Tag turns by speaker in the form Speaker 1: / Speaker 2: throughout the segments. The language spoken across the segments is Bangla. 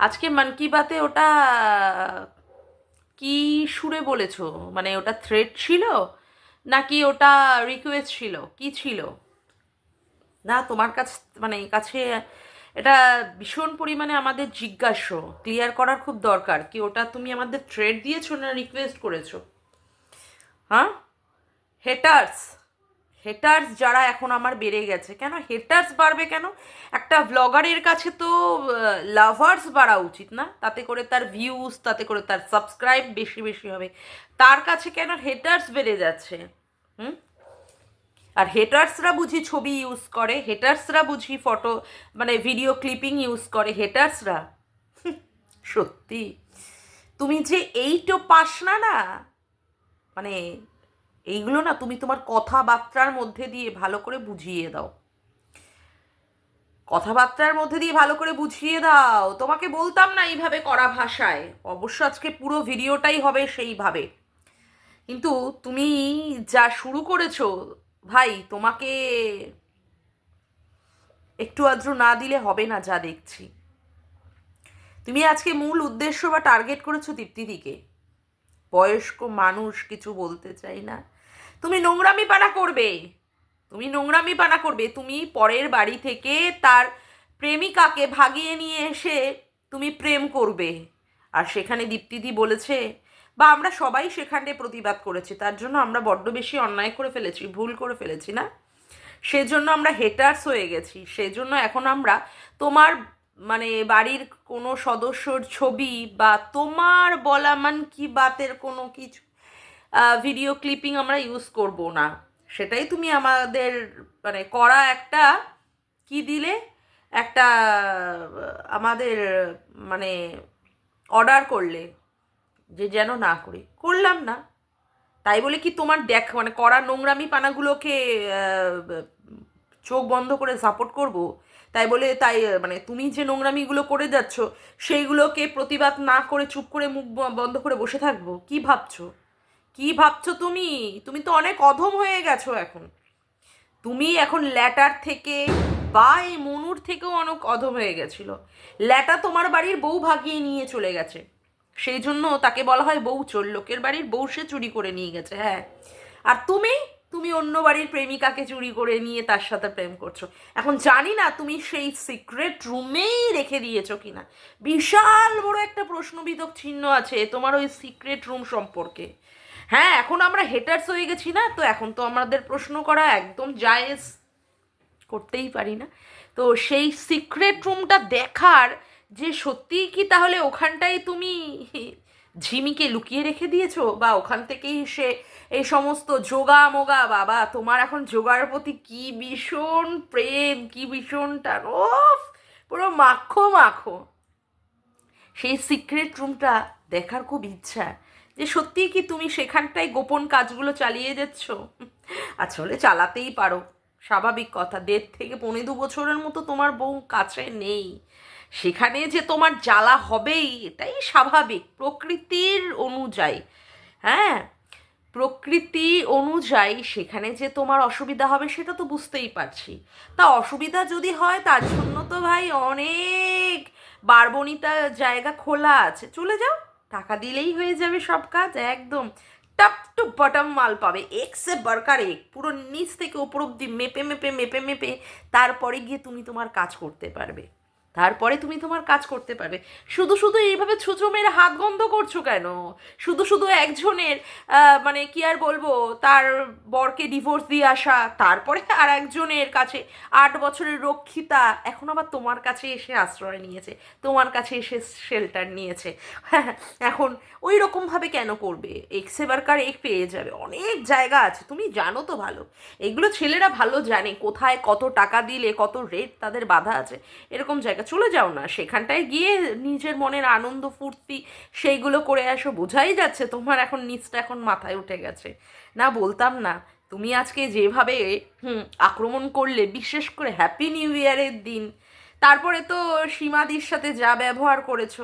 Speaker 1: আজকে মন কি বাতে ওটা, কি সুরে বলেছ? মানে ওটা থ্রেড ছিল? নাকি ওটা রিকোয়েস্ট ছিল? কি ছিল? না, তোমার কাছ মানে কাছে এটা ভীষণ পরিমাণে আমাদের জিজ্ঞাস্য ক্লিয়ার করার খুব দরকার কি ওটা তুমি আমাদের থ্রেড দিয়েছ না রিকোয়েস্ট করেছ? হ্যাঁ? হেটার্স হেটার্স যারা এখন আমার বেড়ে গেছে। কেন? হেটার্স বাড়বে কেন? একটা ব্লগারের কাছে তো লাভার্স বাড়া উচিত না। তাতে করে তার ভিউজ তাতে করে তার সাবস্ক্রাইব বেশি বেশি হবে। তার কাছে কেন হেটার্স বেড়ে যাচ্ছে? হুম? আর হেটার্সরা বুঝি ছবি ইউজ করে হেটার্সরা বুঝি ফটো মানে ভিডিও ক্লিপিং ইউজ করে হেটার্সরা সত্যি। তুমি যে এইটো পাস না না? মানে এইগুলো না তুমি তোমার কথাবার্তার মধ্যে দিয়ে ভালো করে বুঝিয়ে দাও। কথাবার্তার মধ্যে দিয়ে ভালো করে বুঝিয়ে দাও। তোমাকে বলতাম না এইভাবে করা ভাষায়। অবশ্য আজকে পুরো ভিডিওটাই হবে সেইভাবে। কিন্তু তুমি যা শুরু করেছ, ভাই, তোমাকে একটু আদ্র না দিলে হবে না যা দেখছি। তুমি আজকে মূল উদ্দেশ্য বা টার্গেট করেছ দীপ্তিদিকে বয়স্ক মানুষ কিছু বলতে চাই না। তুমি নোংরামি পানা করবে। তুমি নোংরামি পানা করবে। তুমি পরের বাড়ি থেকে তার প্রেমিকাকে ভাগিয়ে নিয়ে এসে তুমি প্রেম করবে। আর সেখানে দীপ্তিদি বলেছে, বা আমরা সবাই সেখানে প্রতিবাদ করেছি। তার জন্য আমরা বড্ড বেশি অন্যায় করে ফেলেছি, ভুল করে ফেলেছি না? সেজন্য আমরা হেটার্স হয়ে গেছি। সেজন্য এখন আমরা তোমার মানে বাড়ির কোনো সদস্যর ছবি বা তোমার বলা মান কি বাতের কোনো কিছু ভিডিও ক্লিপিং আমরা ইউজ করব না। সেটাই তুমি আমাদের মানে করা একটা, কি দিলে? একটা, আমাদের মানে অর্ডার করলে, যে যেন না করি। করলাম না। তাই বলে কি তোমার দেখ মানে করা নোংরামি পানাগুলোকে চোখ বন্ধ করে সাপোর্ট করব? তাই বলে তাই মানে তুমি যে নোংরামিগুলো করে যাচ্ছ, সেইগুলোকে প্রতিবাদ না করে চুপ করে মুখ বন্ধ করে বসে থাকব? কি ভাবছ? কি ভাবছ তুমি? তুমি তো অনেক অধম হয়ে গেছো এখন। তুমি এখন ল্যাটার থেকে বা এই মনুর থেকেও অনেক অধম হয়ে গেছিল। ল্যাটা তোমার বাড়ির বউ ভাগিয়ে নিয়ে চলে গেছে। সেই জন্য তাকে বলা হয় বউ চোর। লোকের বাড়ির বউ সে চুরি করে নিয়ে গেছে হ্যাঁ। আর তুমি? তুমি অন্য বাড়ির প্রেমিকাকে চুরি করে নিয়ে তার সাথে প্রেম করছ। এখন জানি না তুমি সেই সিক্রেট রুমেই রেখে দিয়েছ কিনা। বিশাল বড় একটা প্রশ্নবিধক চিহ্ন আছে তোমার ওই সিক্রেট রুম সম্পর্কে। হ্যাঁ এখন আমরা হেটার্স হয়ে গেছি না? তো এখন তো আমাদের প্রশ্ন করা একদম জায়েজ। করতেই পারি না। তো সেই সিক্রেট রুমটা দেখার যে সত্যিই কি তাহলে ওখানটায় তুমি ঝিমিকে লুকিয়ে রেখে দিয়েছ? বা ওখান থেকেই সে এই সমস্ত যোগা মোগা বাবা, তোমার এখন যোগার প্রতি কি ভীষণ প্রেম, কি ভীষণ টান পুরো মাখো মাখো সেই সিক্রেট রুমটা দেখার খুব ইচ্ছা। যে সত্যিই কি তুমি সেখানটায় গোপন কাজগুলো চালিয়ে যাচ্ছ? আসলে চালাতেই পারো। স্বাভাবিক কথা, দেড় থেকে পনেরো দু বছরের মতো তোমার বউ কাছে নেই। সেখানে যে তোমার জ্বালা হবেই, এটাই স্বাভাবিক, প্রকৃতির অনুযায়ী। হ্যাঁ প্রকৃতি অনুযায়ী সেখানে যে তোমার অসুবিধা হবে, সেটা তো বুঝতেই পারছি। তা অসুবিধা যদি হয়, তার জন্য তো ভাই অনেক বারবনিতা জায়গা খোলা আছে। চলে যাও। টাকা দিলেই হয়ে যাবে সব কাজ, একদম টপ টু বটম মাল পাবে। এক্সে বার্কার এক পুরো নিচ থেকে ওপর অব্দি মেপে মেপে মেপে মেপে, তারপরে গিয়ে তুমি তোমার কাজ করতে পারবে। তারপরে তুমি তোমার কাজ করতে পারবে। শুধু শুধু এইভাবে ছুঁচো মেরে হাত গন্ধ করছ কেন? শুধু শুধু একজনের মানে কি আর বলব, তার বরকে ডিভোর্স দিয়ে আসা, তারপরে আর একজনের কাছে আট বছরের রক্ষিতা এখন আবার তোমার কাছে এসে আশ্রয় নিয়েছে, তোমার কাছে এসে শেল্টার নিয়েছে। এখন ওই রকমভাবে কেন করবে? এক্স কার এক পেয়ে যাবে? অনেক জায়গা আছে, তুমি জানো তো ভালো। এগুলো ছেলেরা ভালো জানে কোথায় কত টাকা দিলে, কত রেট তাদের বাধা আছে। এরকম জায়গা চলে যাও না, সেখানটায় গিয়ে নিজের মনের আনন্দ, ফুর্তি সেইগুলো করে আসো। বোঝাই যাচ্ছে তোমার এখন নিচটা এখন মাথায় উঠে গেছে। না, বলতাম না, তুমি আজকে যেভাবে, হুম, আক্রমণ করলে, বিশেষ করে হ্যাপি নিউ ইয়ারের দিন, তারপরে তো সীমাদির সাথে যা ব্যবহার করেছ,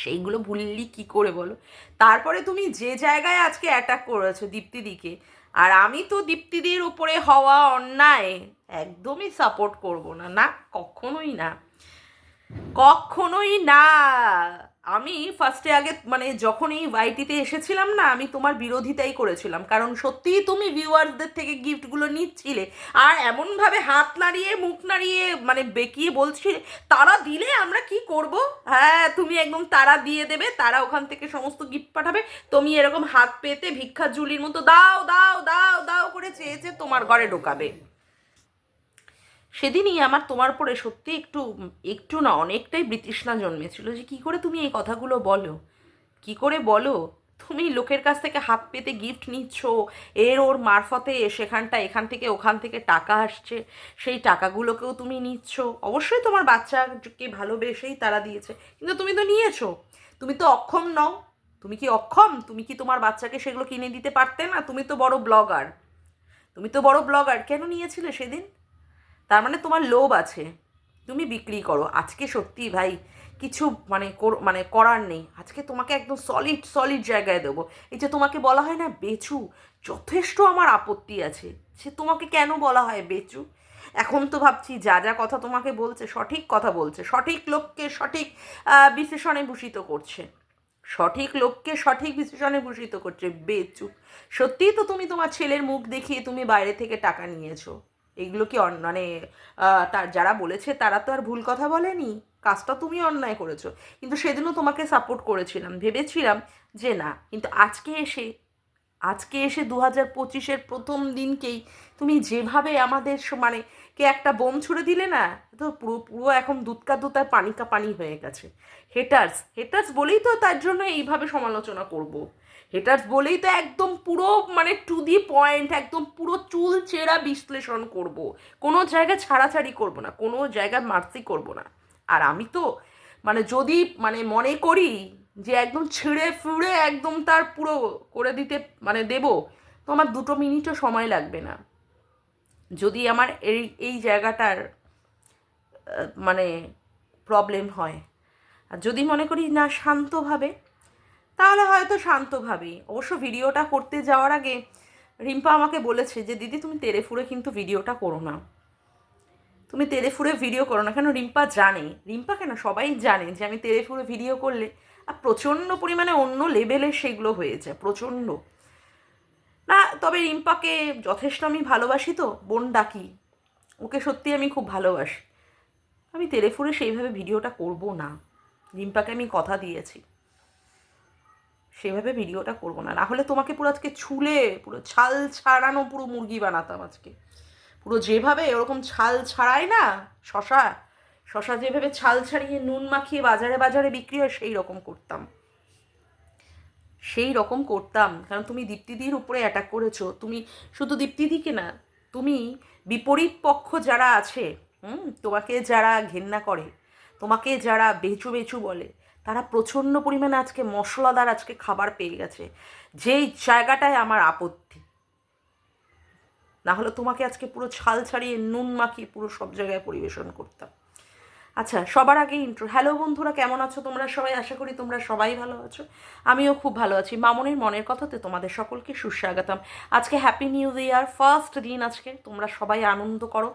Speaker 1: সেইগুলো ভুললি কি করে বলো? তারপরে তুমি যে জায়গায় আজকে অ্যাটাক করেছ দীপ্তিদিকে আর আমি তো দীপ্তিদের উপরে হওয়া অন্যায় একদমই সাপোর্ট করব না না, কখনোই না কখনোই না। আমি ফার্স্টে আগে মানে যখন এই ওয়াইটিতে এসেছিলাম না, আমি তোমার বিরোধিতাই করেছিলাম। কারণ সত্যিই তুমি ভিউয়ার্সদের থেকে গিফটগুলো নিচ্ছিলে। আর এমনভাবে হাত নাড়িয়ে, মুখ নাড়িয়ে মানে বেঁকিয়ে বলছিলে তারা দিলে আমরা কি করব? হ্যাঁ তুমি একদম তারা দিয়ে দেবে, তারা ওখান থেকে সমস্ত গিফট পাঠাবে। তুমি এরকম হাত পেতে ভিক্ষা ঝুলির মতো দাও দাও দাও দাও করে চেয়েছে তোমার ঘরে ঢোকাবে। সেদিনই আমার তোমার পরে সত্যি একটু একটু না, অনেকটাই বৃতৃষ্ণা জন্মেছিল যে কি করে তুমি এই কথাগুলো বলো? কি করে বলো? তুমি লোকের কাছ থেকে হাত পেতে গিফট নিচ্ছ, এর ওর মারফতে সেখানটা, এখান থেকে ওখান থেকে টাকা আসছে, সেই টাকাগুলোকেও তুমি নিচ্ছ। অবশ্যই তোমার বাচ্চাকে ভালোবেসেই তারা দিয়েছে, কিন্তু তুমি তো নিয়েছো। তুমি তো অক্ষম নও। তুমি কি অক্ষম? তুমি কি তোমার বাচ্চাকে সেগুলো কিনে দিতে পারতে না? তুমি তো বড় ব্লগার তুমি তো বড় ব্লগার কেন নিয়েছিলে সেদিন? তার মানে তোমার লোভ আছে। তুমি বিক্রি করো। আজকে সত্যি ভাই কিছু মানে মানে করার নেই। আজকে তোমাকে একদম সলিড সলিড জায়গায় দেবো। এই যে তোমাকে বলা হয় না বেচু যথেষ্ট আমার আপত্তি আছে। সে তোমাকে কেন বলা হয় বেচু? এখন তো ভাবছি যা যা কথা তোমাকে বলছে সঠিক কথা বলছে। সঠিক লোককে সঠিক আহ, বিশেষণে ভূষিত করছে। সঠিক লোককে সঠিক বিশেষণে ভূষিত করছে বেচু। সত্যিই তো তুমি তোমার ছেলের মুখ দেখিয়ে তুমি বাইরে থেকে টাকা নিয়েছো। এগুলো কি মানে তার যারা বলেছে তারা তো আর ভুল কথা বলেনি। কাজটা তুমি অন্যায় করেছ। কিন্তু সেদিনও তোমাকে সাপোর্ট করেছিলাম। ভেবেছিলাম যে না, কিন্তু আজকে এসে আজকে এসে দু হাজার পঁচিশের প্রথম দিনকেই তুমি যেভাবে আমাদের মানে কে একটা বোম ছুড়ে দিলে না, তো পুরো পুরো এখন দুধকা দুতায় পানি কা পানি হয়ে গেছে। হেটার্স হেটার্স বলেই তো তার জন্য এইভাবে সমালোচনা করব। হেটার্স বলেই তো একদম পুরো মানে টু দি পয়েন্ট একদম পুরো চুল চেরা বিশ্লেষণ করব। কোনো জায়গায় ছাড়াছাড়ি করব না, কোনো জায়গায় মার্সি করব না। আর আমি তো মানে যদি মানে মনে করি যে একদম ছিঁড়ে ফুড়ে একদম তার পুরো করে দিতে মানে দেব, তো আমার দুটো মিনিটও সময় লাগবে না। যদি আমার এই এই জায়গাটার মানে প্রবলেম হয়। আর যদি মনে করি না শান্তভাবে, তাহলে হয়তো শান্তভাবেই অবশ্য ভিডিওটা করতে যাওয়ার আগে রিম্পা আমাকে বলেছে যে, দিদি, তুমি তেরে ফুড়ে কিন্তু ভিডিওটা করো না। তুমি তেরে ফুড়ে ভিডিও করো না। কেন রিম্পা জানে। রিম্পা কেন? সবাই জানে যে আমি তেরে ফুড়ে ভিডিও করলে আর প্রচণ্ড পরিমাণে অন্য লেভেলে সেগুলো হয়েছে, প্রচণ্ড। না, তবে রিম্পাকে যথেষ্ট আমি ভালোবাসি তো, বোন ডাকি। ওকে সত্যি আমি খুব ভালোবাসি। আমি ফুড়ে সেইভাবে ভিডিওটা করব না। রিম্পাকে আমি কথা দিয়েছি। সেভাবে ভিডিওটা করব না। না হলে তোমাকে পুরো আজকে ছুলে, পুরো ছাল ছাড়ানো, পুরো মুরগি বানাতাম আজকে। পুরো যেভাবে ওরকম ছাল ছাড়ায় না, শশা শশা যেভাবে ছাল ছাড়িয়ে নুন মাখিয়ে বাজারে বাজারে বিক্রি হয়, সেই রকম করতাম। সেই রকম করতাম। কারণ তুমি দীপ্তিদির উপরে অ্যাটাক করেছ। তুমি শুধু দীপ্তিদিকে না, তুমি বিপরীত পক্ষ যারা আছে, হুম, তোমাকে যারা ঘেন্না করে, তোমাকে যারা বেচু বেচু বলে, তারা প্রচণ্ড পরিমাণে আজকে মশলাদার আজকে খাবার পেয়ে গেছে। যেই জায়গাটায় আমার আপত্তি। না হলে তোমাকে আজকে পুরো ছাল ছাড়িয়ে নুন মাখিয়ে পুরো সব জায়গায় পরিবেশন করতাম। আচ্ছা সবার আগে ইন্ট্রো হ্যালো বন্ধুরা, কেমন আছো তোমরা সবাই? আশা করি তোমরা সবাই ভালো আছো। আমিও খুব ভালো আছি। মামনের মনের কথাতে তোমাদের সকলকে সুস্বাগতম। আজকে হ্যাপি নিউ ইয়ার ফার্স্ট দিন আজকে। তোমরা সবাই আনন্দ করো,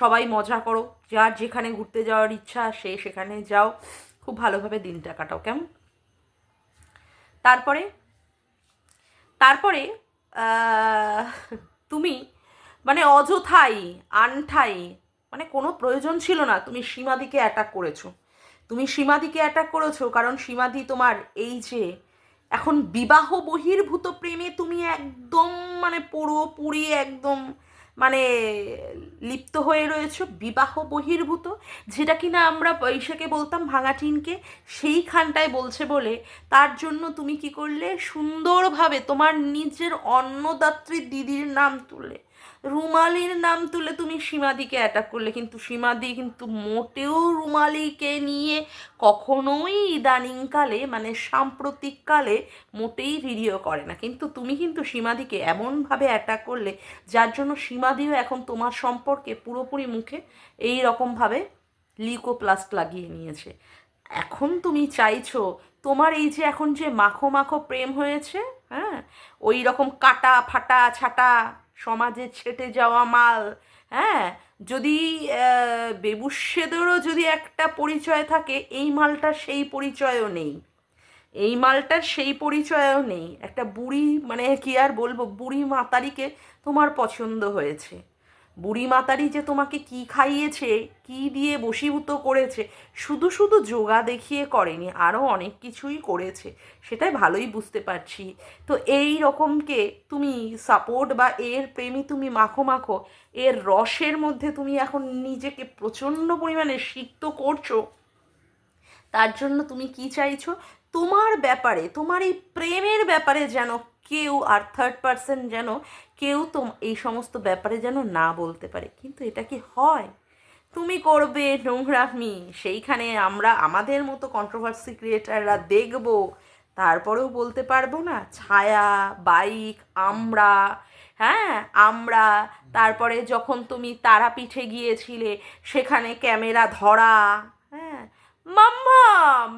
Speaker 1: সবাই মজা করো। যার যেখানে ঘুরতে যাওয়ার ইচ্ছা, সে সেখানে যাও। খুব ভালোভাবে দিনটা কাটাও, কেমন? তারপরে তারপরে তুমি মানে অযথাই, আনঠাই মানে কোনো প্রয়োজন ছিল না, তুমি সীমাদিকে অ্যাটাক করেছ। তুমি সীমাদিকে অ্যাটাক করেছ কারণ সীমাদি তোমার এই যে, এখন বিবাহ বহির্ভূত প্রেমে তুমি একদম মানে পুরোপুরি একদম মানে লিপ্ত হয়ে রয়েছো, বিবাহ বহির্ভূত। যেটা কিনা আমরা পয়সাকে বলতাম ভাঙাটিনকে, সেইখানটায় বলছে বলে, তার জন্য তুমি কি করলে? সুন্দরভাবে তোমার নিজের অন্নদাত্রী দিদির নাম তুলে রুমালির নাম তুলে তুমি সীমাদিকে অ্যাটাক করলে, কিন্তু সীমাদি কিন্তু মোটেও রুমালিকে নিয়ে কখনোই ইদানিংকালে মানে সাম্প্রতিককালে মোটেই ভিডিও করে না। কিন্তু তুমি কিন্তু সীমাদিকে এমনভাবে অ্যাটাক করলে, যার জন্য সীমাদিও এখন তোমার সম্পর্কে পুরোপুরি মুখে এই রকমভাবে লিকোপ্লাস্ট লাগিয়ে নিয়েছে। এখন তুমি চাইছো, তোমার এই যে এখন যে মাখো মাখো প্রেম হয়েছে হ্যাঁ? ওই রকম কাটা, ফাটা, ছাটা সমাজে ছেটে যাওয়া মাল হ্যাঁ? যদি আহ, বেবুসেদেরও যদি একটা পরিচয় থাকে এই মালটা সেই পরিচয়ও নেই। এই মালটার সেই পরিচয়ও নেই। একটা বুড়ি মানে কি আর বলব বুড়ি মাতারিকে তোমার পছন্দ হয়েছে। বুড়ি মাতারি যে তোমাকে কি খাইয়েছে, কি দিয়ে বশীভূত করেছে, শুধু শুধু যোগা দেখিয়ে করেনি আরও অনেক কিছুই করেছে, সেটাই ভালোই বুঝতে পারছি। তো এই রকমকে তুমি সাপোর্ট বা এর প্রেমী তুমি মাখো মাখো, এর রসের মধ্যে তুমি এখন নিজেকে প্রচণ্ড পরিমাণে সিক্ত করছ, তার জন্য তুমি কি চাইছো? তোমার ব্যাপারে, তোমার এই প্রেমের ব্যাপারে যেন কেউ আর থার্ড পার্সন যেন কেউ তো এই সমস্ত ব্যাপারে যেন না বলতে পারে। কিন্তু এটা কি হয়? তুমি করবে নোংরামি, সেইখানে আমরা আমাদের মতো কন্ট্রোভার্সি ক্রিয়েটাররা দেখব। তারপরেও বলতে পারব না, ছায়া, বাইক, আমরা হ্যাঁ আমরা, তারপরে যখন তুমি তারাপীঠে গিয়েছিলে, সেখানে ক্যামেরা ধরা মাম্মা,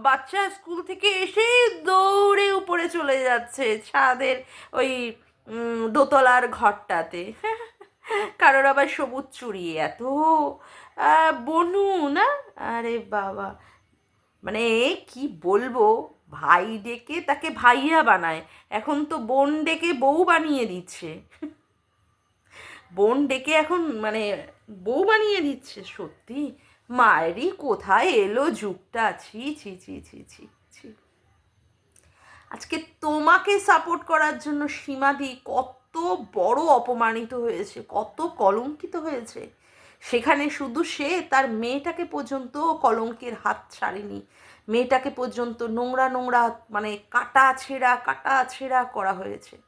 Speaker 1: বাচ্চা স্কুল থেকে এসে দৌড়ে উপরে চলে যাচ্ছে ছাদের ওই দোতলার ঘরটাতে। কারোর আবার সবুজ চুড়ি, এত বনু না? আরে বাবা। মানে কি বলব, ভাই ডেকে তাকে ভাইয়া বানায়। এখন তো বোন ডেকে বউ বানিয়ে দিচ্ছে। বোন ডেকে এখন মানে বউ বানিয়ে দিচ্ছে, সত্যি? মায়েরই কোথায় এলো যুগটা? ছি ছি ছি ছি ছি ছি। আজকে তোমাকে সাপোর্ট করার জন্য সীমাদি কত বড় অপমানিত হয়েছে, কত কলঙ্কিত হয়েছে। সেখানে শুধু সে তার মেয়েটাকে পর্যন্ত কলঙ্কের হাত ছাড়েনি। মেয়েটাকে পর্যন্ত নোংরা নোংরা মানে কাটা ছেঁড়া কাটা ছেঁড়া করা হয়েছে।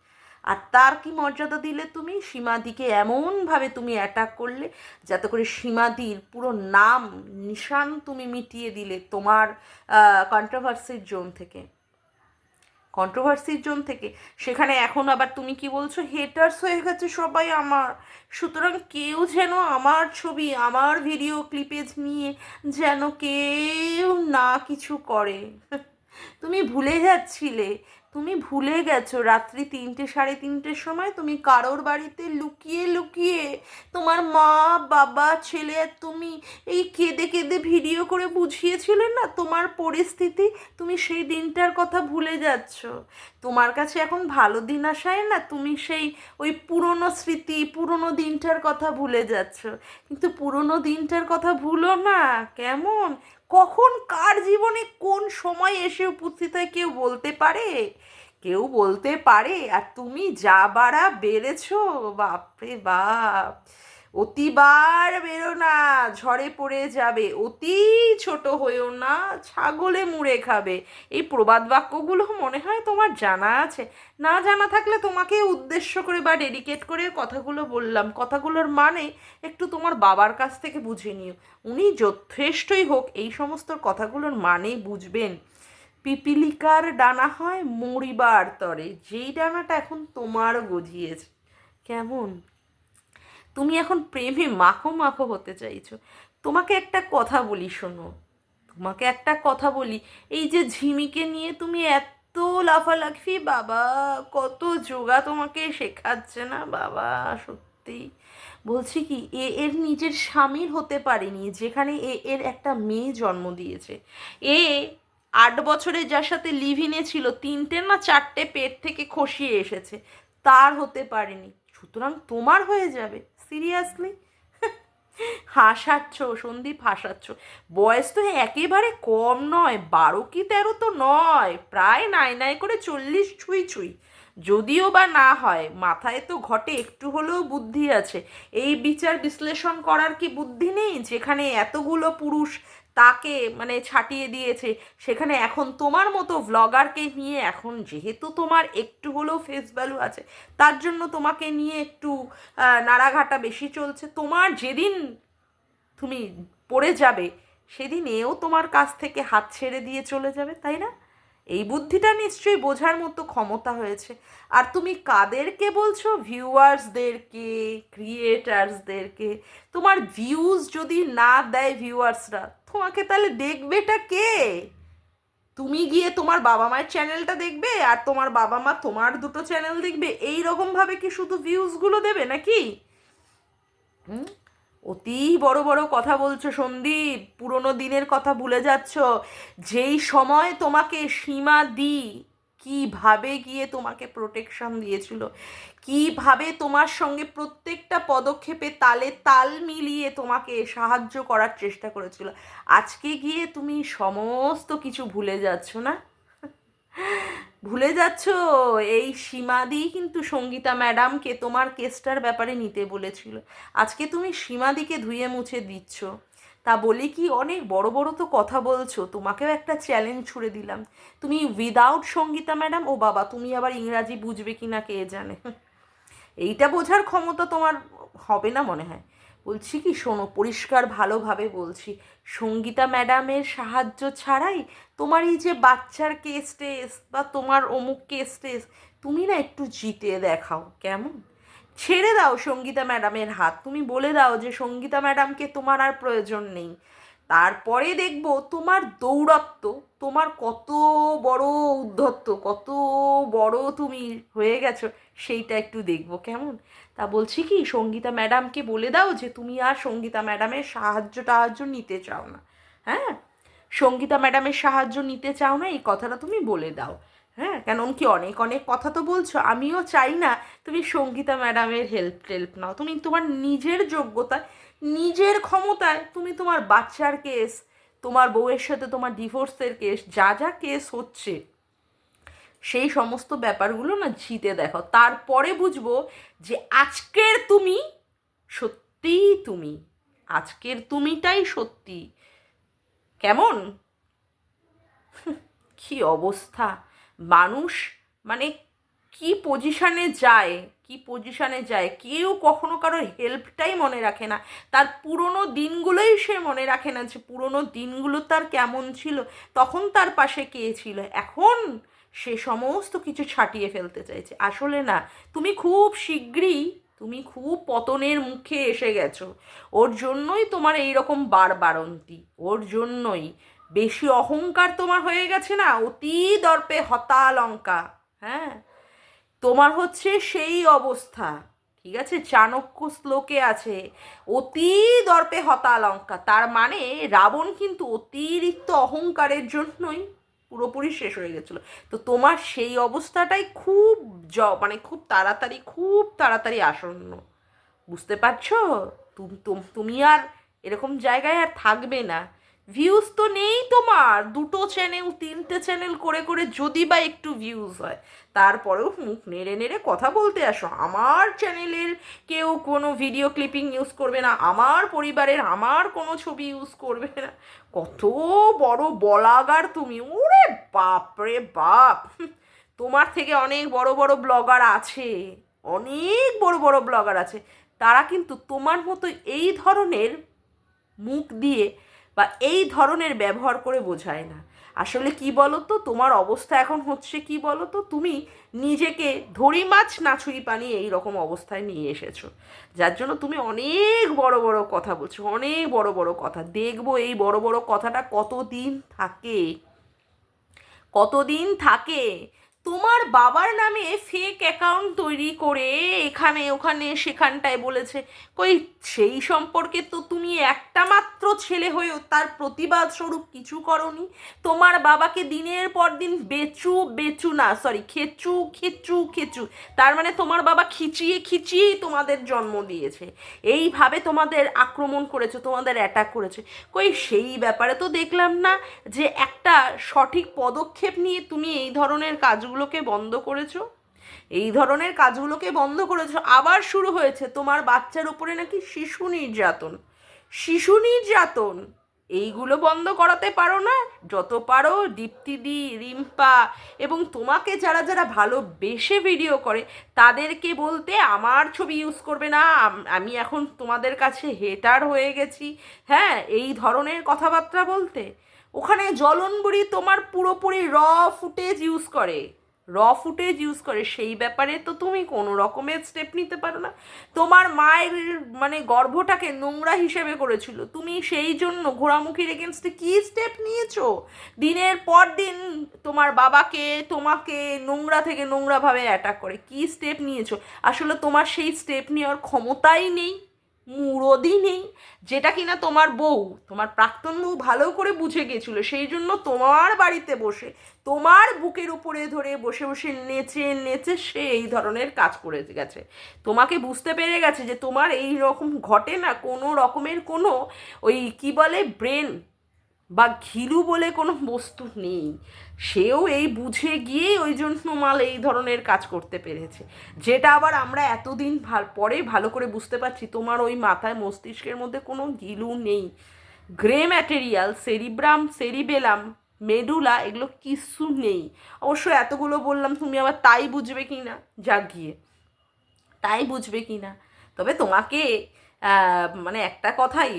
Speaker 1: আর তার কি মর্যাদা দিলে তুমি? সীমাদিকে এমনভাবে তুমি অ্যাটাক করলে যাতে করে সীমাদির পুরো নাম, নিশান তুমি মিটিয়ে দিলে তোমার কন্ট্রোভার্সির জোন থেকে। কন্ট্রোভার্সির জোন থেকে। সেখানে এখন আবার তুমি কি বলছো? হেটার্স হয়ে গেছে সবাই আমার। সুতরাং কেউ যেন আমার ছবি, আমার ভিডিও ক্লিপেজ নিয়ে যেন কেউ না কিছু করে। তুমি ভুলে যাচ্ছিলে। তুমি ভুলে গেছো, রাত্রি তিনটে, সাড়ে তিনটের সময় তুমি কারোর বাড়িতে লুকিয়ে লুকিয়ে তোমার মা, বাবা, ছেলে আর তুমি এই কেঁদে কেঁদে ভিডিও করে বুঝিয়েছিলে না তোমার পরিস্থিতি? তুমি সেই দিনটার কথা ভুলে যাচ্ছ। তোমার কাছে এখন ভালো দিন আসায় না তুমি সেই ওই পুরনো স্মৃতি, পুরনো দিনটার কথা ভুলে যাচ্ছ। কিন্তু পুরনো দিনটার কথা ভুলো না, কেমন? কখন কার জীবনে কোন সময় এসে উপস্থিত হয় কেউ বলতে পারে? কেউ বলতে পারে, আর তুমি যা বাড়া বেড়েছো, বাপরে বাপ। অতিবার বেরো না, ঝড়ে পড়ে যাবে। অতি ছোট হয়েও না, ছাগলে মুড়ে খাবে। এই প্রবাদ বাক্যগুলো মনে হয় তোমার জানা আছে। না জানা থাকলে তোমাকে উদ্দেশ্য করে বা ডেডিকেট করে কথাগুলো বললাম। কথাগুলোর মানে একটু তোমার বাবার কাছ থেকে বুঝে নিও। উনি যথেষ্টই হোক, এই সমস্ত কথাগুলোর মানে বুঝবেন। পিপিলিকার ডানা হয় মরিবার তরে। যেই ডানাটা এখন তোমার গজিয়েছে। কেমন? তুমি এখন প্রেমে মাখো মাখো হতে চাইছো। তোমাকে একটা কথা বলি, শোনো। তোমাকে একটা কথা বলি, এই যে ঝিমিকে নিয়ে তুমি এত লাফালাফি, বাবা, কত যোগা তোমাকে শেখাচ্ছে না, বাবা, সত্যি। বলছি কি, এ এর নিজের স্বামীর হতে পারেনি, যেখানে এ এর একটা মেয়ে জন্ম দিয়েছে। এ আট বছরে যার সাথে লিভিনে ছিল, তিনটে না চারটে পেট থেকে খসিয়ে এসেছে, তার হতে পারেনি। সুতরাং তোমার হয়ে যাবে। সিরিয়াসলি? হাসাচ্ছ, সন্দীপ হাসাচ্ছ। বয়স তো একেবারে কম নয়, বারো কি তেরো তো নয়, প্রায় নাই নাই করে চল্লিশ ছুঁই ছুঁই। যদিও বা না হয়, মাথায় তো ঘটে, একটু হলেও বুদ্ধি আছে। এই বিচার বিশ্লেষণ করার কি বুদ্ধি নেই? যেখানে এতগুলো পুরুষ তাকে মানে ছাটিয়ে দিয়েছে। সেখানে এখন তোমার মতো ভ্লগারকে নিয়ে এখন যেহেতু তোমার একটু হলেও ফেস ভ্যালু আছে, তার জন্য তোমাকে নিয়ে একটু নাড়াঘাটা বেশি চলছে। তোমার যেদিন তুমি পড়ে যাবে সেদিন এও তোমার কাছ থেকে হাত ছেড়ে দিয়ে চলে যাবে, তাই না? এই বুদ্ধিটা নিশ্চয়ই বোঝার মতো ক্ষমতা হয়েছে। আর তুমি কাদেরকে বলছো? ভিউয়ার্সদেরকে ক্রিয়েটার্সদেরকে তোমার ভিউজ যদি না দেয় ভিউয়ার্সরা তোমাকে তাহলে দেখবেটা কে? তুমি গিয়ে তোমার বাবা মায়ের চ্যানেলটা দেখবে আর তোমার বাবা মা তোমার দুটো চ্যানেল দেখবে। এই রকম ভাবে কি শুধু ভিউজগুলো দেবে নাকি? হুম? অতি বড় বড় কথা বলছো সন্দীপ। পুরনো দিনের কথা ভুলে যাচ্ছ। যেই সময় তোমাকে সীমা দি কীভাবে গিয়ে তোমাকে প্রোটেকশন দিয়েছিল? কীভাবে তোমার সঙ্গে প্রত্যেকটা পদক্ষেপে তালে তাল মিলিয়ে তোমাকে সাহায্য করার চেষ্টা করেছিল? আজকে গিয়ে তুমি সমস্ত কিছু ভুলে যাচ্ছ না? ভুলে যাচ্ছ? এই সীমাদি কিন্তু সঙ্গীতা ম্যাডামকে তোমার কেসটার ব্যাপারে নিতে বলেছিল। আজকে তুমি সীমাদিকে ধুয়ে মুছে দিচ্ছ। তা বলে কি অনেক বড় বড় তো কথা বলছো? তোমাকেও একটা চ্যালেঞ্জ ছুড়ে দিলাম। তুমি উইদাউট সঙ্গীতা ম্যাডাম ও বাবা, তুমি আবার ইংরাজি বুঝবে কি না কে জানে? এইটা বোঝার ক্ষমতা তোমার হবে না মনে হয়। বলছি কি, শোনো, পরিষ্কার ভালোভাবে বলছি। সঙ্গীতা ম্যাডামের সাহায্য ছাড়াই তোমার এই যে বাচ্চার কেস টেস বা তোমার অমুক কেস টেস তুমি না একটু জিতে দেখাও, কেমন? ছেড়ে দাও সঙ্গীতা ম্যাডামের হাত। তুমি বলে দাও যে সঙ্গীতা ম্যাডামকে তোমার আর প্রয়োজন নেই। তারপরে দেখব তোমার দৌরত্ব, তোমার কত বড় উদ্ধত্ত, কত বড় তুমি হয়ে গেছো, সেইটা একটু দেখব, কেমন? তা বলছি কি, সঙ্গীতা ম্যাডামকে বলে দাও যে তুমি আর সঙ্গীতা ম্যাডামের সাহায্য টাহায্য নিতে চাও না। হ্যাঁ? সঙ্গীতা ম্যাডামের সাহায্য নিতে চাও না, এই কথাটা তুমি বলে দাও। হ্যাঁ কেন কি অনেক অনেক কথা তো বলছো। আমিও চাই না তুমি সঙ্গীতা ম্যাডামের হেল্প টেল্প নাও। তুমি তোমার নিজের যোগ্যতায় নিজের ক্ষমতায় তুমি তোমার বাচ্চার কেস তোমার বউয়ের সাথে তোমার ডিভোর্সের কেস যা যা কেস হচ্ছে, সেই সমস্ত ব্যাপারগুলো না জিতে দেখো। তারপরে বুঝব যে আজকের তুমি সত্যিই তুমি। আজকের তুমিটাই সত্যি। কেমন? কি অবস্থা? মানুষ মানে কি পজিশানে যায়, কি পজিশানে যায়, কেউ কখনো কারও হেল্পটাই মনে রাখে না। তার পুরনো দিনগুলোই সে মনে রাখে না যে পুরনো দিনগুলো তার কেমন ছিল, তখন তার পাশে কে ছিল। এখন সে সমস্ত কিছু ছাটিয়ে ফেলতে চাইছে। আসলে না, তুমি খুব শীঘ্রই তুমি খুব পতনের মুখে এসে গেছো। ওর জন্যই তোমার এই রকম বারবারন্তি, ওর জন্যই। বেশি অহংকার তোমার হয়ে গেছে না? অতি দর্পে হতালঙ্কা। হ্যাঁ? তোমার হচ্ছে সেই অবস্থা। ঠিক আছে? চাণক্য শ্লোকে আছে, অতি দর্পে হতালঙ্কা। তার মানে রাবণ কিন্তু অতিরিক্ত অহংকারের জন্যই পুরোপুরি শেষ হয়ে গেছিল। তো তোমার সেই অবস্থাটাই খুব জ মানে খুব তাড়াতাড়ি খুব তাড়াতাড়ি আসন্ন। বুঝতে পারছ? তুমি আর এরকম জায়গায় আর থাকবে না। ভিউজ তো নেই তোমার। দুটো চ্যানেল তিনটে চ্যানেল করে করে যদি বা একটু ভিউজ হয়, তারপরেও মুখ নেড়ে নেড়ে কথা বলতে আসো। আমার চ্যানেলের কেউ কোনো ভিডিও ক্লিপিং ইউজ করবে না। আমার পরিবারের আমার কোনো ছবি ইউজ করবে না। কত বড় বলাগার তুমি। ওরে বাপ রে বাপ। তোমার থেকে অনেক বড় বড় ব্লগার আছে। অনেক বড় বড় ব্লগার আছে। তারা কিন্তু তোমার মতো এই ধরনের মুখ দিয়ে বা এই ধরনের ব্যবহার করে বোঝায় না। আসলে কি বলো তো তোমার অবস্থা এখন হচ্ছে কি বলো তো তুমি নিজেকে ধরি মাছ না নাছুরি পানি এই রকম অবস্থায় নিয়ে এসেছ। যার জন্য তুমি অনেক বড় বড় কথা বলছো, অনেক বড় বড় কথা। দেখব এই বড় বড় কথাটা কতদিন থাকে? কতদিন থাকে? তোমার বাবার নামে ফেক অ্যাকাউন্ট তৈরি করে এখানে, ওখানে, সেখানটায় বলেছে। কই, সেই সম্পর্কে তো তুমি একটা মাত্র ছেলে হয়েও তার প্রতিবাদ স্বরূপ কিছু করনি। তোমার বাবাকে দিনের পর দিন বেচু বেচু না সরি খেচু খেচু খেচু। তার মানে তোমার বাবা খিচিয়ে, খিচিয়েই তোমাদের জন্ম দিয়েছে। এইভাবে তোমাদের আক্রমণ করেছে, তোমাদের অ্যাটাক করেছে। কই, সেই ব্যাপারে তো দেখলাম না যে একটা সঠিক পদক্ষেপ নিয়ে তুমি এই ধরনের কাজগুলোকে বন্ধ করেছ? এই ধরনের কাজগুলোকে বন্ধ করেছ, আবার শুরু হয়েছে তোমার বাচ্চার উপরে নাকি শিশু নির্যাতন। শিশু নির্যাতন, এইগুলো বন্ধ করাতে পারো না, যত পারো দীপ্তিদি রিম্পা এবং তোমাকে যারা যারা ভালোবেসে ভিডিও করে, তাদেরকে বলতে আমার ছবি ইউজ করবে না, আমি এখন তোমাদের কাছে হেটার হয়ে গেছি। হ্যাঁ এই ধরনের কথাবার্তা বলতে। ওখানে জলনবুড়ি তোমার পুরোপুরি র ফুটেজ ইউজ করে। র ফুটেজ ইউজ করে, সেই ব্যাপারে তো তুমি কোনো রকমের স্টেপ নিতে পারো না। তোমার মায়ের মানে গর্ভটাকে নোংরা হিসেবে করেছিল। তুমি সেই জন্য ঘোড়ামুখীর এগেনস্টে কী স্টেপ নিয়েছো? দিনের পর দিন তোমার বাবাকে, তোমাকে নোংরা থেকে নোংরাভাবে অ্যাটাক করে। কী স্টেপ নিয়েছো? আসলে তোমার সেই স্টেপ নেওয়ার ক্ষমতাই নেই। মুরদি নেই, যেটা কিনা তোমার বউ, তোমার প্রাক্তন বউ ভালো করে বুঝে গেছিল, সেই জন্য তোমার বাড়িতে বসে, তোমার বুকের উপরে ধরে বসে বসে নেচে নেচে সে এই ধরনের কাজ করে গেছে। তোমাকে বুঝতে পেরে গেছে যে তোমার এই রকম ঘটে না, কোনো রকমের কোনো ওই কি বলে ব্রেন বা ঘিলু বলে কোনো বস্তু নেই। সেও এই বুঝে গিয়েই ওই জন্য মাল এই ধরনের কাজ করতে পেরেছে। যেটা আবার আমরা এতদিন পরে ভালো করে বুঝতে পারছি, তোমার ওই মাথায় মস্তিষ্কের মধ্যে কোনো গিলু নেই। Grey material, cerebrum, cerebellum, medulla এগুলো কিছু নেই। অবশ্য এতগুলো বললাম, তুমি আবার তাই বুঝবে কি না? গিয়ে। তাই বুঝবে কি না? তবে তোমাকে মানে একটা কথাই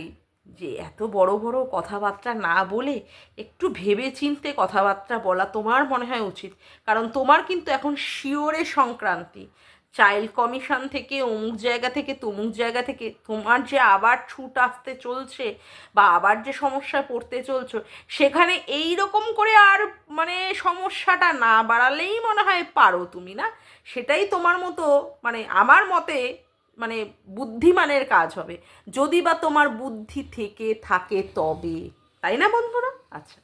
Speaker 1: যে এত বড় বড় কথাবার্তা না বলে একটু ভেবে চিনতে কথাবার্তা বলা তোমার মনে হয় উচিত? কারণ তোমার কিন্তু এখন শিওরে সংক্রান্তি। চাইল্ড কমিশন থেকে, অমুক জায়গা থেকে, তমুক জায়গা থেকে তোমার যে আবার ছুট আসতে চলছে বা আবার যে সমস্যায় পড়তে চলছো, সেখানে এই রকম করে আর মানে সমস্যাটা না বাড়ালেই মনে হয় পারো তুমি, না? সেটাই তোমার মতো মানে আমার মতে মানে বুদ্ধিমানের কাজ হবে। যদি বা তোমার বুদ্ধি থেকে থাকে তবে, তাই না বন্ধুরা? আচ্ছা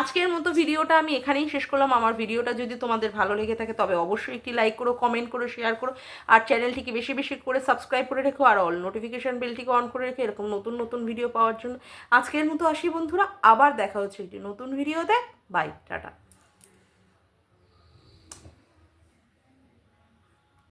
Speaker 1: আজকের মতো ভিডিওটা আমি এখানেই শেষ করলাম। আমার ভিডিওটা যদি তোমাদের ভালো লেগে থাকে, তবে অবশ্যই একটি লাইক করো কমেন্ট করো শেয়ার করো, আর চ্যানেলটিকে বেশি বেশি করে সাবস্ক্রাইব করে রেখো, আর অল নোটিফিকেশান বেলটিকে অন করে রেখে এরকম নতুন নতুন ভিডিও পাওয়ার জন্য। আজকের মতো আসি বন্ধুরা, আবার দেখা হচ্ছে একটি নতুন ভিডিওতে বাই টাটা।